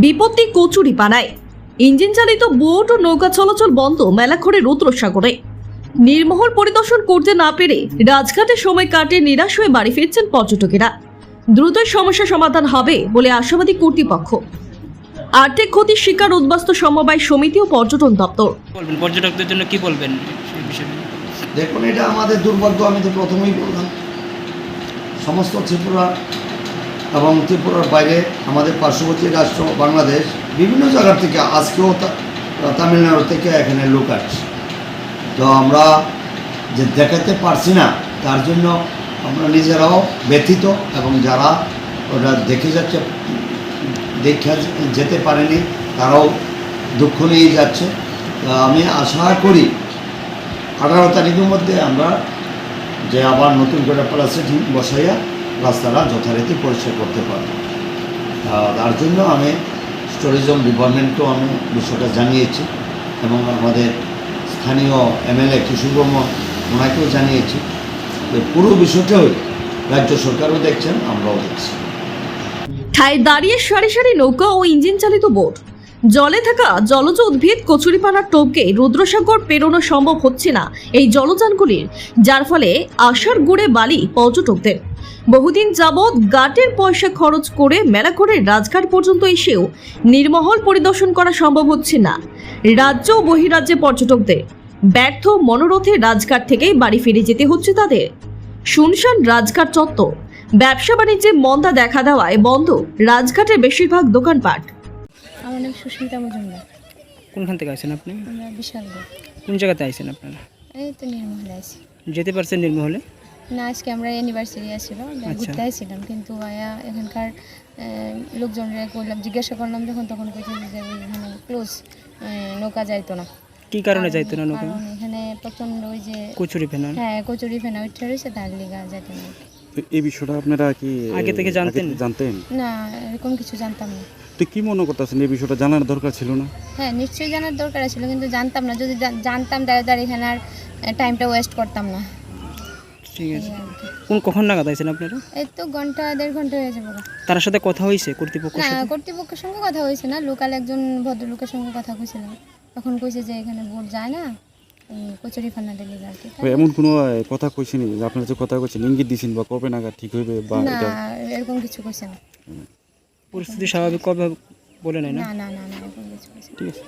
বিপত্তি কচুরি পানায়। ইঞ্জিন চালিত বোট ও নৌকা চলাচল বন্ধ মেলাখড়ে রুদ্রসাগরে। নির্মহল পরিদর্শন করতে না পেরে রাজঘাটে সময় কাটিয়ে নিরাশ হয়ে বাড়ি ফিরছেন পর্যটকেরা। দ্রুতই সমস্যা সমাধান হবে বলে আশাবাদী কর্তৃপক্ষ। আর্থিক ক্ষতির শিকার উদ্বাস্ত সমবায় সমিতি ও পর্যটন দপ্তর। বলবেন পর্যটকদের জন্য কি বলবেন বিষয়ে? দেখুন এটা আমাদের দুর্ভাগ্য আমি তো প্রথমেই বললাম। সমস্ত ত্রিপুরা এবং ত্রিপুরার বাইরে আমাদের পার্শ্ববর্তী রাষ্ট্র বাংলাদেশ বিভিন্ন জায়গার থেকে আজকেও তামিলনাড়ু থেকে এখানে লোক আসছে। তো আমরা যে দেখাতে পারছি না, তার জন্য আমরা নিজেরাও ব্যথিত এবং যারা ওরা দেখে যাচ্ছে, দেখে যেতে পারেনি, তারাও দুঃখ নিয়ে যাচ্ছে। আমি আশা করি আঠারো তারিখের মধ্যে আমরা যে আবার নতুন করে প্লাস্টিক বসাইয়া রাস্তাটা যথারীতি পরিষ্কার করতে পারব। তার জন্য আমি ট্যুরিজম ডিপার্টমেন্টকেও আমি বিষয়টা জানিয়েছি এবং আমাদের স্থানীয় এমএলএ কিশোরবর্ম ওনাকেও জানিয়েছি। যে পুরো বিষয়টাই রাজ্য সরকারও দেখছেন, আমরাও দেখছি। ঠায় দাঁড়িয়ে সারি সারি নৌকা ও ইঞ্জিন চালিত বোট। জলে থাকা জলজ উদ্ভিদ কচুরিপানার টোপকে রুদ্রসাগর পেরোনো সম্ভব হচ্ছে না এই জলযানগুলির, যার ফলে আশার গুড়ে বালি পর্যটকদের। বহুদিন যাবৎ গাটের পয়সা খরচ করে মেলা করে রাজঘাট পর্যন্ত এসেও নির্মহল পরিদর্শন করা সম্ভব হচ্ছে না। রাজ্য ও বহিরাজ্যে পর্যটকদের ব্যর্থ মনোরথে রাজঘাট থেকেই বাড়ি ফিরে যেতে হচ্ছে তাদের। শুনশান রাজঘাট চত্বর ব্যবসা বাণিজ্যে মন্দা দেখা দেওয়ায় বন্ধ রাজঘাটের বেশিরভাগ দোকানপাট। আমার নাম সুস্মিতা মজুমদার। কোনখান থেকে আসেন আপনি? আমরা কোন জায়গাতে আইছেন আপনারা? এই তো নির্মহলে আছি যেতে পারছেন নির্মহলে? না আজকে আমরা অ্যানিভার্সারি আসছিল আচ্ছা। ঘুরতে আসছিলাম কিন্তু আয়া এখানকার লোকজনরা করলাম জিজ্ঞাসা করলাম যখন তখন যে এখানে ক্লোজ নৌকা যাইতো না। কি কারণে যাইতো না নৌকা? এখানে প্রচণ্ড ওই যে কচুরি ফেনা। হ্যাঁ কচুরি ফেনা উঠে রয়েছে তার লিগা যাইতো না। এই বিষয়টা আপনারা কি আগে থেকে জানতেন? জানতেন? না এরকম কিছু জানতাম না। তো কি মনে করতেছেন এই বিষয়টা জানার দরকার ছিল না? হ্যাঁ নিশ্চয়ই জানার দরকার ছিল কিন্তু জানতাম না। যদি জানতাম দাঁড়িয়ে দাঁড়িয়ে এখানে আর টাইমটা ওয়েস্ট করতাম না। ঠিক এই আছে। কোন কখন নাগাদ আইছেন আপনারা? এই তো ঘণ্টা দেড় ঘণ্টা হয়ে যাবে তার সাথে কথা হয়েছে কর্তৃপক্ষের না সাথে? কর্তৃপক্ষের সঙ্গে কথা হয়েছে না লোকাল একজন ভদ্রলোকের সঙ্গে কথা কইছিলাম। তখন কইছে যে এখানে বোট যায় না কচুরি ফান্না দিলে আর কি। এমন কোনো কথা কইছেন যে আপনারা যে কথা কইছেন ইঙ্গিত দিছেন বা কবে নাগাদ ঠিক হইবে বা না এরকম কিছু কইছে না। পরিস্থিতি স্বাভাবিক কবে বলে নেয় না? না না না না এরকম কিছু কইছে ঠিক আছে।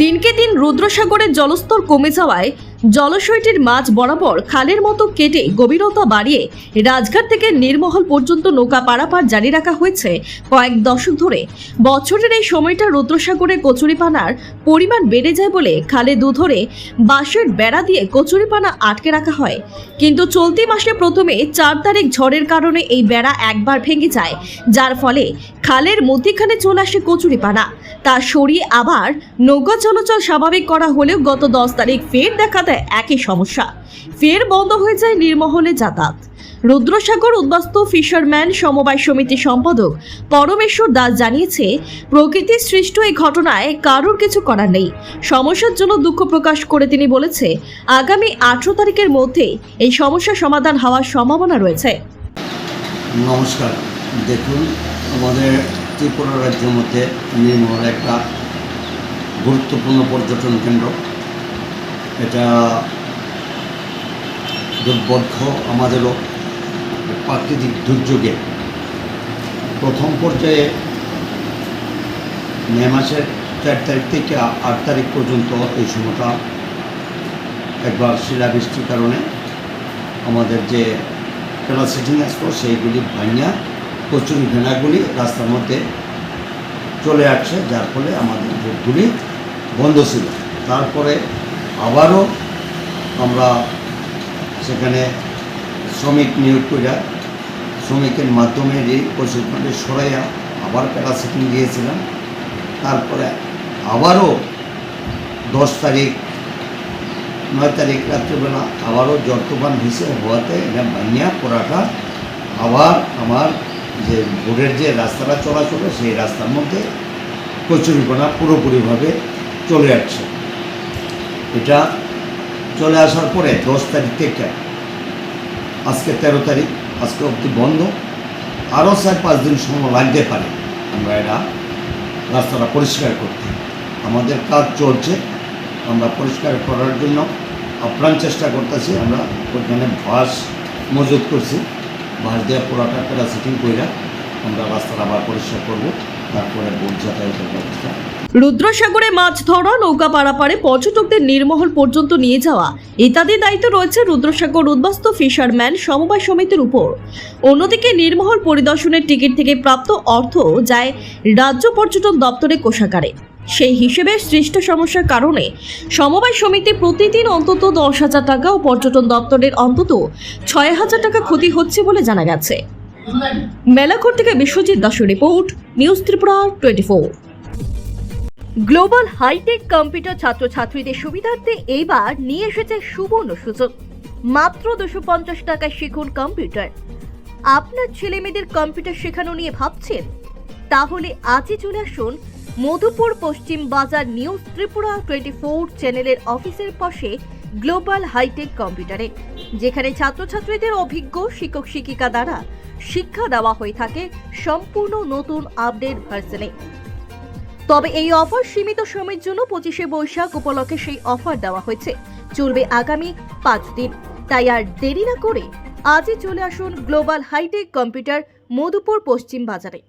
দিনকে দিন রুদ্রসাগরের জলস্তর কমে যাওয়ায় জলাশয়টির মাঝ বরাবর খালের মতো কেটে গভীরতা বাড়িয়ে রাজঘাট থেকে নির্মহল পর্যন্ত নৌকা পারাপার জারি রাখা হয়েছে কয়েক দশক ধরে। বছরের এই সময়টা রুদ্রসাগরে কচুরিপানার পরিমাণ বেড়ে যায় বলে খালে দুধরে বাঁশের বেড়া দিয়ে কচুরিপানা আটকে রাখা হয়। কিন্তু চলতি মাসে প্রথমে চার তারিখ ঝড়ের কারণে এই বেড়া একবার ভেঙে যায়। যার ফলে খালের মধ্যিখানে চলে আসে কচুরিপানা তা সরিয়ে আবার নৌকা চলাচল স্বাভাবিক করা হলেও গত দশ তারিখ ফের দেখা দেয় একই সমস্যা। ফের বন্ধ হয়ে যায় নির্মহলে যাতায়াত। রুদ্রসাগর উদ্বাস্তু ফিশারম্যান সমবায় সমিতির সম্পাদক পরমেশ্বর দাস জানিয়েছে, প্রকৃতির সৃষ্ট এই ঘটনায় কারোর কিছু করার নেই। সমস্যার জন্য দুঃখ প্রকাশ করে তিনি বলেছে, আগামী আঠারো তারিখের মধ্যে এই সমস্যার সমাধান হওয়ার সম্ভাবনা রয়েছে। নমস্কার। দেখুন, আমাদের ত্রিপুরা রাজ্যের মধ্যে নির্মল একটা গুরুত্বপূর্ণ পর্যটন কেন্দ্র। এটা দুর্ভাগ্য আমাদেরও প্রাকৃতিক দুর্যোগে। প্রথম পর্যায়ে মে মাসের চার তারিখ থেকে আট তারিখ পর্যন্ত এই সময়টা একবার শিলাবৃষ্টির কারণে আমাদের যে ক্যাপাসিটিং আসতো সেইগুলি ভাঙিয়া কচুরি ভেনাগুলি রাস্তার মধ্যে চলে আসছে, যার ফলে আমাদের বোটগুলি বন্ধ ছিল। তারপরে আবারও আমরা সেখানে শ্রমিক নিয়োগ করে শ্রমিকের মাধ্যমে এই কচুরিপানাটি সরাইয়া আবার প্যারাসিটিং দিয়েছিলাম। তারপরে আবারও দশ তারিখ, নয় তারিখ রাত্রিবেলা আবারও জ্বর তুফান ভেসে হওয়াতে এটা বানিয়া পড়াটা আবার আমার যে বোর্ডের যে রাস্তাটা চলাচলে সেই রাস্তার মধ্যে কচুরিপানা পুরোপুরিভাবে চলে আসছে। এটা চলে আসার পরে দশ তারিখ থেকে, আজকে তেরো তারিখ, আজকে অবধি বন্ধ। আরও চার পাঁচ দিন সময় লাগতে পারে আমরা এটা রাস্তাটা পরিষ্কার করতে। আমাদের কাজ চলছে, আমরা পরিষ্কার করার জন্য আপ্রাণ চেষ্টা করতেছি, আমরা ওইখানে বাস মজুত করছি। বাস দিয়ে পুরোটা প্যারাসিটিং কইরা আমরা রাস্তাটা আবার পরিষ্কার করব। তারপরে বোট যাতায়াতের ব্যবস্থা। রুদ্রসাগরে মাছ ধরা, নৌকা পারাপারে পর্যটকদের নির্মহল পর্যন্ত নিয়ে যাওয়া ইত্যাদি দায়িত্ব রয়েছে রুদ্রসাগর উদ্বাস্ত ফিশারম্যান সমবায় সমিতির উপর। অন্যদিকে নির্মহল পরিদর্শনের টিকিট থেকে প্রাপ্ত অর্থ যায় রাজ্য পর্যটন দপ্তরে কোষাগারে। সেই হিসেবে সৃষ্ট সমস্যার কারণে সমবায় সমিতি প্রতিদিন অন্তত দশ হাজার টাকা ও পর্যটন দপ্তরের অন্তত ছয় হাজার টাকা ক্ষতি হচ্ছে বলে জানা গেছে। মেলাঘর থেকে বিশ্বজিৎ দাসের report, news Tripura twenty four global hitech computer ছাত্রছাত্রীদের সুবিধার্থে এইবার নিয়ে এসেছে সুবর্ণ সুযোগ। মাত্র দুশো পঞ্চাশ টাকায় শিখুন কম্পিউটার। আপনার ছেলেমেয়েদের কম্পিউটার শেখানো নিয়ে ভাবছেন? তাহলে আজই চলে আসুন মধুপুর পশ্চিম বাজার নিউজ ত্রিপুরা টোয়েন্টি ফোর চ্যানেলের অফিসের পাশে গ্লোবাল হাইটেক কম্পিউটারে, যেখানে ছাত্রছাত্রীদের অভিজ্ঞ শিক্ষক শিক্ষিকা দ্বারা শিক্ষা দেওয়া হয়ে থাকে সম্পূর্ণ নতুন আপডেট ভার্সনে। তবে এই অফার সীমিত সময়ের জন্য পঁচিশে বৈশাখ উপলক্ষে সেই অফার দেওয়া হয়েছে। চলবে আগামী পাঁচ দিন। তাই আর দেরি না করে আজই চলে আসুন গ্লোবাল হাইটেক কম্পিউটার মধুপুর পশ্চিম বাজারে।